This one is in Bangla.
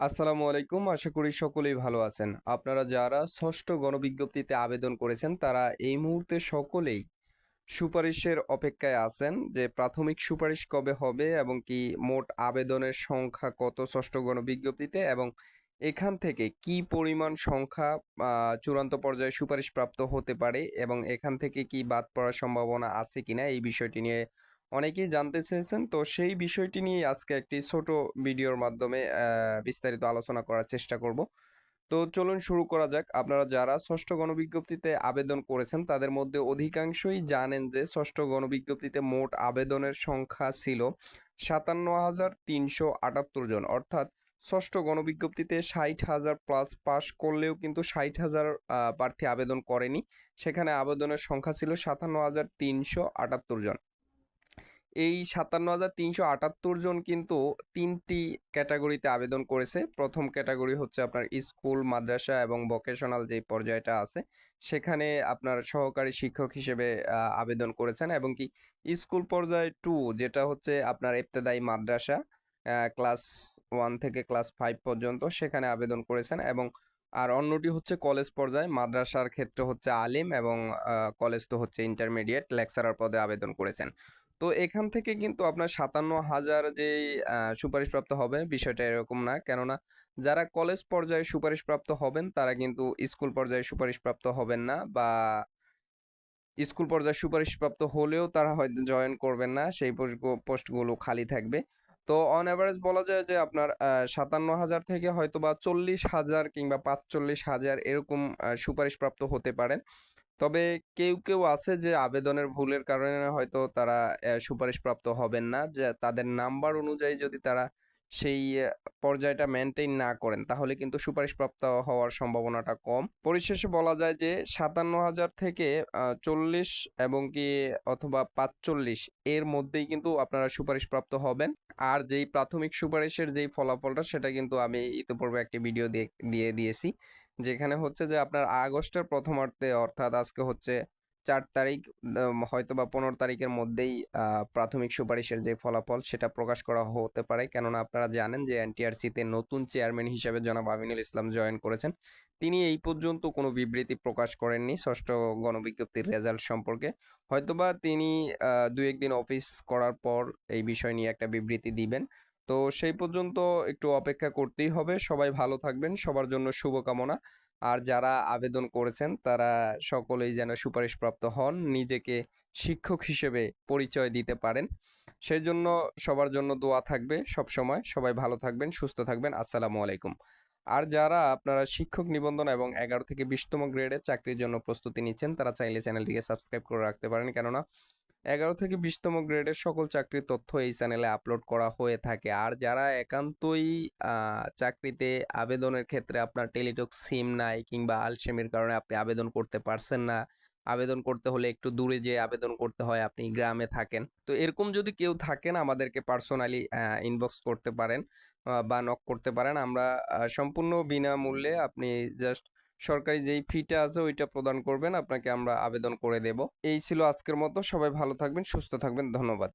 আসসালামু আলাইকুম। আশা করি সকলেই ভালো আছেন। আপনারা যারা ষষ্ঠ গণবিজ্ঞপ্তিতে আবেদন করেছেন, তারা এই মুহূর্তে সকলেই সুপারিশের অপেক্ষায় আছেন যে প্রাথমিক সুপারিশ কবে হবে এবং কি মোট আবেদনের সংখ্যা কত ষষ্ঠ গণবিজ্ঞপ্তিতে এবং এখান থেকে কি পরিমাণ সংখ্যা চূড়ান্ত পর্যায়ে সুপারিশ প্রাপ্ত হতে পারে এবং এখান থেকে কি বাদ পড়ার সম্ভাবনা আছে কিনা এই বিষয়টি নিয়ে অনেকেই জানতে চেয়েছেন। তো সেই বিষয়টি নিয়ে আজকে একটি ছোট ভিডিওর মাধ্যমে বিস্তারিত আলোচনা করার চেষ্টা করব। তো চলুন শুরু করা যাক। আপনারা যারা ষষ্ঠ গণবিজ্ঞপ্তিতে আবেদন করেছেন, তাদের মধ্যে অধিকাংশই জানেন যে ষষ্ঠ গণবিজ্ঞপ্তিতে মোট আবেদনের সংখ্যা ছিল সাতান্ন হাজার তিনশো আটাত্তর জন। অর্থাৎ ষষ্ঠ গণবিজ্ঞপ্তিতে ষাট হাজার প্লাস পাস করলেও কিন্তু ষাট হাজার প্রার্থী আবেদন করেনি। সেখানে আবেদনের সংখ্যা ছিল সাতান্ন হাজার তিনশো আটাত্তর জন। এই সাতান্ন হাজার তিনশো আটাত্তর জন কিন্তু তিনটি ক্যাটাগরিতে আবেদন করেছে। প্রথম ক্যাটাগরি হচ্ছে আপনার স্কুল, মাদ্রাসা এবং ভোকেশনাল যে পর্যায়টা আছে, সেখানে আপনার সহকারী শিক্ষক হিসেবে আবেদন করেছেন এবং কি স্কুল পর্যায় টু যেটা হচ্ছে আপনার ইবতেদায়ী মাদ্রাসা ক্লাস ওয়ান থেকে ক্লাস ফাইভ পর্যন্ত সেখানে আবেদন করেছেন এবং আর অন্যটি হচ্ছে কলেজ পর্যায়ে, মাদ্রাসার ক্ষেত্রে হচ্ছে আলিম এবং কলেজ তো হচ্ছে ইন্টারমিডিয়েট লেকচারার পদে আবেদন করেছেন। তো এখান থেকে কিন্তু আপনার সাতান্ন হাজার যে সুপারিশপ্রাপ্ত হবে বিষয়টা এরকম না। কেননা যারা কলেজ পর্যায়ে সুপারিশপ্রাপ্ত হবেন, তারা কিন্তু স্কুল পর্যায়ে সুপারিশপ্রাপ্ত হবেন না বা স্কুল পর্যায়ে সুপারিশপ্রাপ্ত হলেও তারা হয়তো জয়েন করবেন না, সেই পোস্ট- পোস্টগুলো খালি থাকবে। তো অন অ্যাভারেজ বলা যায় যে আপনার সাতান্ন হাজার থেকে হয়তো বা চল্লিশ হাজার কিংবা পাঁচচল্লিশ হাজার এরকম সুপারিশপ্রাপ্ত হতে পারেন। তবে কেউ কেউ আছে যে আবেদনের ভুলের কারণে হয়তো তারা সুপারিশপ্রাপ্ত হবেন না। যে তাদের নাম্বার অনুযায়ী যদি তারা সেই পর্যায়টা মেনটেন না করেন, তাহলে কিন্তু সুপারিশপ্রাপ্ত হওয়ার সম্ভাবনাটা কম। পরিশেষে বলা যায় যে সাতান্ন হাজার থেকে চল্লিশ এবং কি অথবা পাঁচচল্লিশ এর মধ্যেই কিন্তু আপনারা সুপারিশপ্রাপ্ত হবেন। আর যেই প্রাথমিক সুপারিশের যেই ফলাফলটা সেটা কিন্তু আমি ইতিপূর্বে একটি ভিডিও দিয়ে দিয়ে দিয়েছি। যেখানে হচ্ছে যে আপনার আগস্টের প্রথমার্ধে অর্থাৎ আজকে হচ্ছে চার তারিখ হয়তো বা পনেরো তারিখের মধ্যেই প্রাথমিক সুপারিশের যে ফলাফল সেটা প্রকাশ করা হতে পারে। কেননা আপনারা জানেন যে এনটিআরসিতে নতুন চেয়ারম্যান হিসেবে জনাব আমিনুল ইসলাম জয়েন করেছেন। তিনি এই পর্যন্ত কোনো বিবৃতি প্রকাশ করেননি ষষ্ঠ গণবিজ্ঞপ্তির রেজাল্ট সম্পর্কে। হয়তোবা তিনি দু একদিন অফিস করার পর এই বিষয় নিয়ে একটা বিবৃতি দিবেন। তো সেই পর্যন্ত একটু অপেক্ষা করতেই হবে। সবাই ভালো থাকবেন, সবার জন্য শুভকামনা। আর যারা আবেদন করেছেন, তারা সকলেই যেন সুপারিশপ্রাপ্ত হন, নিজেকে শিক্ষক হিসেবে পরিচয় দিতে পারেন। সেই জন্য সবার জন্য দোয়া থাকবে সব সময় সবাই ভালো থাকবেন, সুস্থ থাকবেন। আসসালামু আলাইকুম। আর যারা আপনারা শিক্ষক নিবন্ধন এবং এগারো থেকে বিশতম গ্রেডে চাকরির জন্য প্রস্তুতি নিচ্ছেন, তারা চাইলে চ্যানেলটিকে সাবস্ক্রাইব করে রাখতে পারেন। কেননা এগারো থেকে বিশতম গ্রেডের সকল চাকরির তথ্য এই চ্যানেলে আপলোড করা হয়ে থাকে। আর যারা একান্তই চাকরিতে আবেদনের ক্ষেত্রে আপনার টেলিটক সিম নাই কিংবা আলসেমির কারণে আপনি আবেদন করতে পারছেন না, আবেদন করতে হলে একটু দূরে যেয়ে আবেদন করতে হয়, আপনি গ্রামে থাকেন। তো এরকম যদি কেউ থাকেন, আমাদেরকে পার্সোনালি ইনবক্স করতে পারেন বা নক করতে পারেন। আমরা সম্পূর্ণ বিনামূল্যে আপনি জাস্ট সরকারি যেই ফিটা আছে ওইটা প্রদান করবেন, আপনাকে আমরা আবেদন করে দেব। এই ছিল আজকের মতো, সবাই ভালো থাকবেন, সুস্থ থাকবেন, ধন্যবাদ।